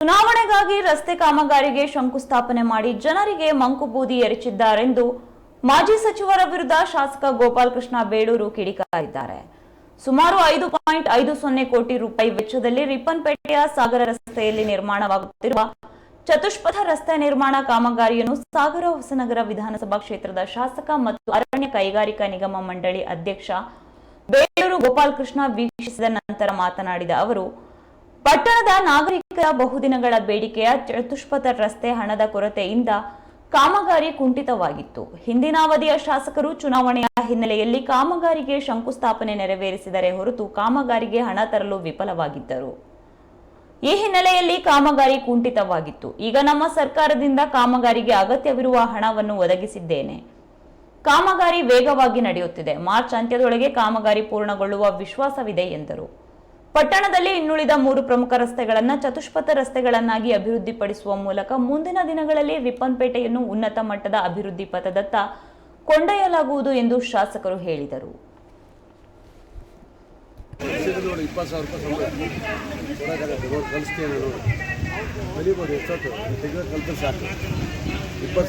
ಚುನಾವಣೆಗಾಗಿ ರಸ್ತೆ ಕಾಮಗಾರಿಗೆ ಶಂಕುಸ್ಥಾಪನೆ ಮಾಡಿ ಜನರಿಗೆ ಮಂಕುಬೂದಿ ಎರಚಿದ್ದಾರೆಂದು ಮಾಜಿ ಸಚಿವರ ವಿರುದ್ಧ ಶಾಸಕ ಗೋಪಾಲಕೃಷ್ಣ ಬೇಳೂರು ಕಿಡಿಕಾರಿದ್ದಾರೆ. ಸುಮಾರು ಐದು ಪಾಯಿಂಟ್ ಐದು ಸೊನ್ನೆ ಕೋಟಿ ರೂಪಾಯಿ ವೆಚ್ಚದಲ್ಲಿ ರಿಪ್ಪನ್ಪೇಟೆಯ ಸಾಗರ ರಸ್ತೆಯಲ್ಲಿ ನಿರ್ಮಾಣವಾಗುತ್ತಿರುವ ಚತುಷ್ಪಥ ರಸ್ತೆ ನಿರ್ಮಾಣ ಕಾಮಗಾರಿಯನ್ನು ಸಾಗರ ಹೊಸನಗರ ವಿಧಾನಸಭಾ ಕ್ಷೇತ್ರದ ಶಾಸಕ ಮತ್ತು ಅರಣ್ಯ ಕೈಗಾರಿಕಾ ನಿಗಮ ಮಂಡಳಿ ಅಧ್ಯಕ್ಷ ಬೇಳೂರು ಗೋಪಾಲಕೃಷ್ಣ ವೀಕ್ಷಿಸಿದ ನಂತರ ಮಾತನಾಡಿದ ಅವರು ಪಟ್ಟಣದ ನಾಗರಿಕರ ಬಹುದಿನಗಳ ಬೇಡಿಕೆಯ ಚತುಷ್ಪಥ ರಸ್ತೆ ಹಣದ ಕೊರತೆಯಿಂದ ಕಾಮಗಾರಿ ಕುಂಠಿತವಾಗಿತ್ತು. ಹಿಂದಿನ ಅವಧಿಯ ಶಾಸಕರು ಚುನಾವಣೆಯ ಹಿನ್ನೆಲೆಯಲ್ಲಿ ಕಾಮಗಾರಿಗೆ ಶಂಕುಸ್ಥಾಪನೆ ನೆರವೇರಿಸಿದರೆ ಹೊರತು ಕಾಮಗಾರಿಗೆ ಹಣ ತರಲು ವಿಫಲವಾಗಿದ್ದರು. ಈ ಹಿನ್ನೆಲೆಯಲ್ಲಿ ಕಾಮಗಾರಿ ಕುಂಠಿತವಾಗಿತ್ತು. ಈಗ ನಮ್ಮ ಸರ್ಕಾರದಿಂದ ಕಾಮಗಾರಿಗೆ ಅಗತ್ಯವಿರುವ ಹಣವನ್ನು ಒದಗಿಸಿದ್ದೇನೆ. ಕಾಮಗಾರಿ ವೇಗವಾಗಿ ನಡೆಯುತ್ತಿದೆ. ಮಾರ್ಚ್ ಅಂತ್ಯದೊಳಗೆ ಕಾಮಗಾರಿ ಪೂರ್ಣಗೊಳ್ಳುವ ವಿಶ್ವಾಸವಿದೆ ಎಂದರು. ಪಟ್ಟಣದಲ್ಲಿ ಇನ್ನುಳಿದ ಮೂರು ಪ್ರಮುಖ ರಸ್ತೆಗಳನ್ನು ಚತುಷ್ಪಥ ರಸ್ತೆಗಳನ್ನಾಗಿ ಅಭಿವೃದ್ಧಿಪಡಿಸುವ ಮೂಲಕ ಮುಂದಿನ ದಿನಗಳಲ್ಲಿ ರಿಪ್ಪನ್ಪೇಟೆಯನ್ನು ಉನ್ನತ ಮಟ್ಟದ ಅಭಿವೃದ್ಧಿ ಪಥದತ್ತ ಕೊಂಡೊಯ್ಯಲಾಗುವುದು ಎಂದು ಶಾಸಕರು ಹೇಳಿದರು. ಇಪ್ಪತ್ತು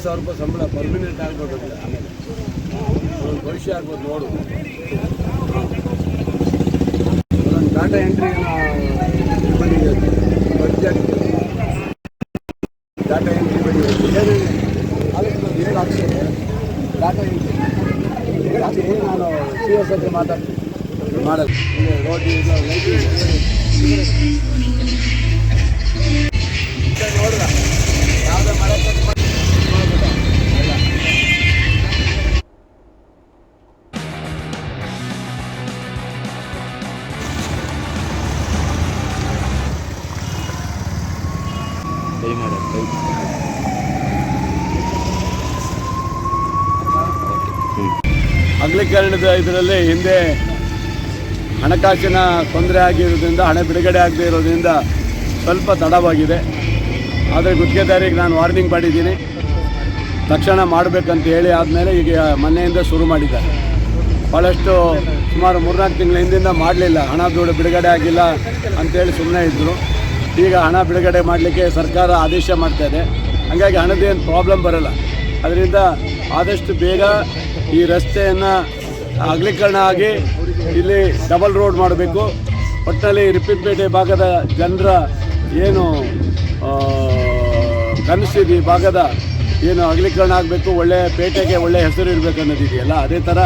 ಸಾವಿರ ರೂಪಾಯಿ ಸಂಬಳ. ಪರ್ಮಿನೆಂಟ್ ಆಗ್ಬೋದು ಭವಿಷ್ಯ ಆಗ್ಬೋದು ನೋಡು. డేటా ఎంట్రీ ఇబ్బంది విద్యార్థి డేటా ఎంట్రీ ఇబ్బంది ఆలోచన ఏడు ఆప్షన్ డేటా ఎంట్రీ ఏడు ఆప్షన్ నేను సిఎస్ దగ్గర మాట్లాడుతున్నాను మాడల్ రోడ్డు ಅಗಲೀಕರಣದ ಇದರಲ್ಲಿ ಹಿಂದೆ ಹಣಕಾಸಿನ ತೊಂದರೆ ಆಗಿರೋದ್ರಿಂದ, ಹಣ ಬಿಡುಗಡೆ ಆಗದೇ ಇರೋದ್ರಿಂದ ಸ್ವಲ್ಪ ತಡವಾಗಿದೆ. ಆದರೆ ಗುತ್ತಿಗೆದಾರಿಗೆ ನಾನು ವಾರ್ನಿಂಗ್ ಮಾಡಿದ್ದೀನಿ. ತಕ್ಷಣ ಮಾಡಬೇಕಂತ ಹೇಳಿ ಆದಮೇಲೆ ಈಗ ಮೊನ್ನೆಯಿಂದ ಶುರು ಮಾಡಿದ್ದಾರೆ. ಭಾಳಷ್ಟು ಸುಮಾರು ಮೂರ್ನಾಲ್ಕು ತಿಂಗಳ ಹಿಂದಿಂದ ಮಾಡಲಿಲ್ಲ. ಹಣ ದುಡ್ಡು ಬಿಡುಗಡೆ ಆಗಿಲ್ಲ ಅಂತೇಳಿ ಸುಮ್ಮನೆ ಇದ್ದರು ಈಗ ಹಣ ಬಿಡುಗಡೆ ಮಾಡಲಿಕ್ಕೆ ಸರ್ಕಾರ ಆದೇಶ ಮಾಡ್ತಾ ಇದೆ. ಹಾಗಾಗಿ ಹಣದೇನು ಪ್ರಾಬ್ಲಮ್ ಬರಲ್ಲ. ಅದರಿಂದ ಆದಷ್ಟು ಬೇಗ ಈ ರಸ್ತೆಯನ್ನು ಅಗಲೀಕರಣ ಆಗಿ ಇಲ್ಲಿ ಡಬಲ್ ರೋಡ್ ಮಾಡಬೇಕು. ಒಟ್ಟಲ್ಲಿ ರಿಪ್ಪಿನಪೇಟೆ ಭಾಗದ ಜನರ ಏನು ಕನಸಿದೆ ಈ ಭಾಗದ ಏನು ಅಗಲೀಕರಣ ಆಗಬೇಕು, ಒಳ್ಳೆ ಪೇಟೆಗೆ ಒಳ್ಳೆ ಹೆಸರು ಇರಬೇಕು ಅನ್ನೋದಿದೆಯಲ್ಲ, ಅದೇ ಥರ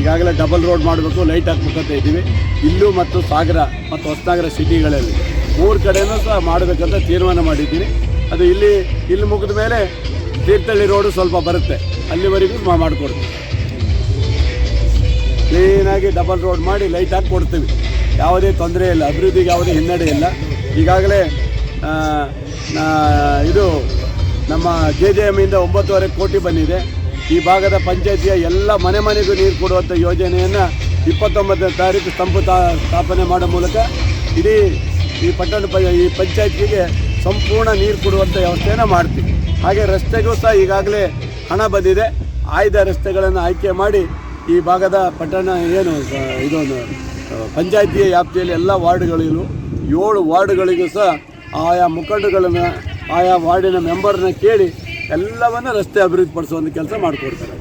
ಈಗಾಗಲೇ ಡಬಲ್ ರೋಡ್ ಮಾಡಬೇಕು ಲೈಟ್ ಹಾಕ್ಬೇಕಂತ ಇದ್ದೀವಿ. ಇಲ್ಲೂ ಮತ್ತು ಸಾಗರ ಮತ್ತು ಹೊಸನಗರ ಸಿಟಿಗಳಲ್ಲಿ ಮೂರು ಕಡೆಯೂ ಸಹ ಮಾಡಬೇಕಂತ ತೀರ್ಮಾನ ಮಾಡಿದ್ದೀನಿ. ಅದು ಇಲ್ಲಿ ಇಲ್ಲಿ ಮುಗಿದ ಮೇಲೆ ತೀರ್ಥಹಳ್ಳಿ ರೋಡು ಸ್ವಲ್ಪ ಬರುತ್ತೆ. ಅಲ್ಲಿವರೆಗೂ ಮಾಡಿಕೊಡ್ತೀವಿ. ಕ್ಲೀನಾಗಿ ಡಬಲ್ ರೋಡ್ ಮಾಡಿ ಲೈಟ್ ಹಾಕಿ ಕೊಡ್ತೀವಿ. ಯಾವುದೇ ತೊಂದರೆ ಇಲ್ಲ. ಅಭಿವೃದ್ಧಿಗೆ ಯಾವುದೇ ಹಿನ್ನಡೆ ಇಲ್ಲ. ಈಗಾಗಲೇ ಇದು ನಮ್ಮ ಜೆ ಜೆ ಎಮ್ಮಿಂದ ಒಂಬತ್ತುವರೆ ಕೋಟಿ ಬಂದಿದೆ. ಈ ಭಾಗದ ಪಂಚಾಯತಿಯ ಎಲ್ಲ ಮನೆ ಮನೆಗೂ ನೀರು ಕೊಡುವಂಥ ಯೋಜನೆಯನ್ನು ಇಪ್ಪತ್ತೊಂಬತ್ತನೇ ತಾರೀಕು ಸಂಪುಟ ಸ್ಥಾಪನೆ ಮಾಡೋ ಮೂಲಕ ಇಡೀ ಈ ಪಟ್ಟಣ ಈ ಪಂಚಾಯತಿಗೆ ಸಂಪೂರ್ಣ ನೀರು ಕೊಡುವಂಥ ವ್ಯವಸ್ಥೆಯನ್ನು ಮಾಡ್ತೀವಿ. ಹಾಗೆ ರಸ್ತೆಗೂ ಸಹ ಈಗಾಗಲೇ ಹಣ ಬಂದಿದೆ. ಆಯ್ದ ರಸ್ತೆಗಳನ್ನು ಆಯ್ಕೆ ಮಾಡಿ ಈ ಭಾಗದ ಪಟ್ಟಣ ಏನು ಇದೊಂದು ಪಂಚಾಯತಿಯ ವ್ಯಾಪ್ತಿಯಲ್ಲಿ ಎಲ್ಲ ವಾರ್ಡ್ಗಳಿಗೂ, ಏಳು ವಾರ್ಡ್ಗಳಿಗೂ ಸಹ ಆಯಾ ಮುಖಂಡಗಳನ್ನು ಆಯಾ ವಾರ್ಡಿನ ಮೆಂಬರ್ನ ಕೇಳಿ ಎಲ್ಲವನ್ನು ರಸ್ತೆ ಅಭಿವೃದ್ಧಿಪಡಿಸುವಂಥ ಕೆಲಸ ಮಾಡಿಕೊಡ್ತಾರೆ.